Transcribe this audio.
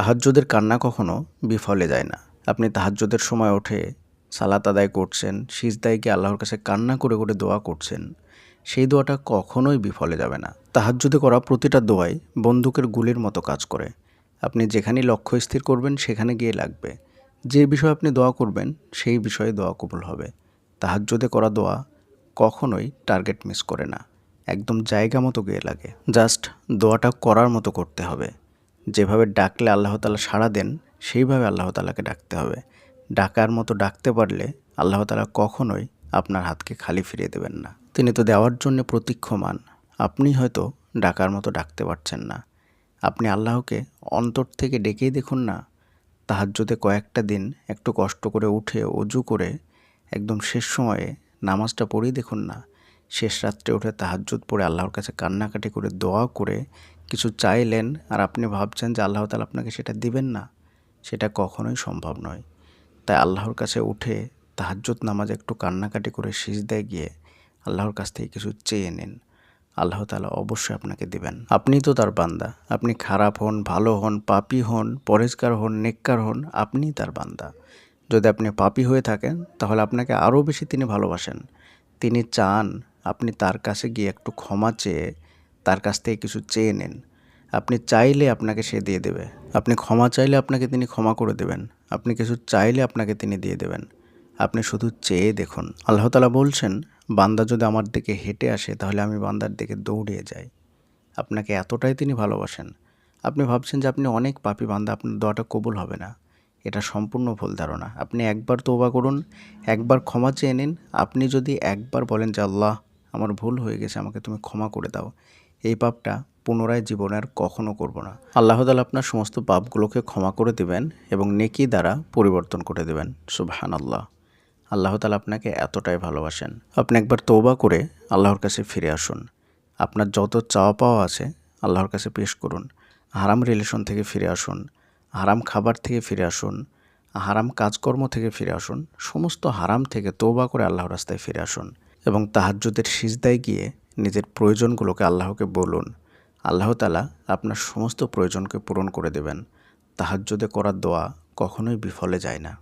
তাহাজ্জুদের কান্না কখনো বিফলে যায় না। আপনি তাহাজ্জুদের সময় ওঠে সালাত আদায় করছেন, সিজদায় গিয়ে আল্লাহর কাছে কান্না করে করে দোয়া করছেন, সেই দোয়াটা কখনোই বিফলে যাবে না। তাহাজ্জুদে করা প্রতিটা দোয়াই বন্দুকের গুলির মতো কাজ করে। আপনি যেখানেই লক্ষ্য স্থির করবেন, সেখানে গিয়ে লাগবে। যে বিষয়ে আপনি দোয়া করবেন, সেই বিষয়ে দোয়া কবুল হবে। তাহাজ্জুদে করা দোয়া কখনোই টার্গেট মিস করে না। একদম জায়গা মতো গিয়ে লাগে। জাস্ট দোয়াটা করার মতো করতে হবে। যেভাবে ডাকলে আল্লাহ তালা সাড়া দেন, সেইভাবে আল্লাহ তালাকে ডাকতে হবে। ডাকার মতো ডাকতে পারলে আল্লাহ তালা কখনোই আপনার হাতকে খালি ফিরিয়ে দেবেন না। তিনি তো দেওয়ার জন্য প্রতীক্ষমান। আপনি হয়তো ডাকার মতো ডাকতে পারছেন না। আপনি আল্লাহকে অন্তর থেকে ডেকেই দেখুন না। তাহাজ্জুদে কয়েকটা দিন একটু কষ্ট করে উঠে অজু করে একদম শেষ সময়ে নামাজটা পড়েই দেখুন না। শেষ রাত্রে উঠে তাহাজ্জুদ পড়ে আল্লাহর কাছে কান্নাকাটি করে দোয়া করে কিছু চাইলেন আর আপনি ভাবছেন যে আল্লাহ তালা আপনাকে সেটা দিবেন না, সেটা কখনোই সম্ভব নয়। তাই আল্লাহর কাছে উঠে তাহাজ্জুদ নামাজে একটু কান্নাকাটি করে সিজদায় গিয়ে আল্লাহর কাছ থেকে কিছু চেয়ে নিন। আল্লাহ তালা অবশ্যই আপনাকে দিবেন। আপনি তো তার বান্দা। আপনি খারাপ হন, ভালো হন, পাপি হন, পরেজগার হন, নেককার হন আপনিই তার বান্দা। যদি আপনি পাপি হয়ে থাকেন, তাহলে আপনাকে আরও বেশি তিনি ভালোবাসেন। তিনি চান আপনি তার কাছে গিয়ে একটু ক্ষমা চেয়ে তার কাছ থেকে কিছু চেয়ে নেন। আপনি চাইলে আপনাকে সে দিয়ে দেবে। আপনি ক্ষমা চাইলে আপনাকে তিনি ক্ষমা করে দেবেন। আপনি কিছু চাইলে আপনাকে তিনি দিয়ে দেবেন। আপনি শুধু চেয়ে দেখুন। আল্লাহ তালা বলছেন, বান্দা যদি আমার দিকে হেঁটে আসে, তাহলে আমি বান্দার দিকে দৌড়িয়ে যাই। আপনাকে এতটাই তিনি ভালোবাসেন। আপনি ভাবছেন যে আপনি অনেক পাপি বান্দা, আপনার দোয়াটা কবুল হবে না। এটা সম্পূর্ণ ভুল ধারণা। আপনি একবার তৌবা করুন, একবার ক্ষমা চেয়ে নিন। আপনি যদি একবার বলেন যে, আল্লাহ, আমার ভুল হয়ে গেছে, আমাকে তুমি ক্ষমা করে দাও। এই পাপটা পুনরায় জীবনে আর কখনো করব না। আল্লাহ তালা আপনার সমস্ত পাপগুলোকে ক্ষমা করে দেবেন এবং নেকি দ্বারা পরিবর্তন করে দেবেন। সুবহান আল্লাহ আল্লাহ তালা আপনাকে এতটাই ভালোবাসেন। আপনি একবার তৌবা করে আল্লাহর কাছে ফিরে আসুন। আপনার যত চাওয়া পাওয়া আছে আল্লাহর কাছে পেশ করুন। হারাম রিলেশন থেকে ফিরে আসুন। হারাম খাবার থেকে ফিরে আসুন। হারাম কাজকর্ম থেকে ফিরে আসুন। সমস্ত হারাম থেকে তৌবা করে আল্লাহর রাস্তায় ফিরে আসুন। এবং তাহাজ্জুদের সিজদায় গিয়ে নিজের প্রয়োজনগুলোকে আল্লাহকে বলুন। আল্লাহ তালা আপনার সমস্ত প্রয়োজনকে পূরণ করে দেবেন। তাহাজ্যদে করার দোয়া কখনোই বিফলে যায় না।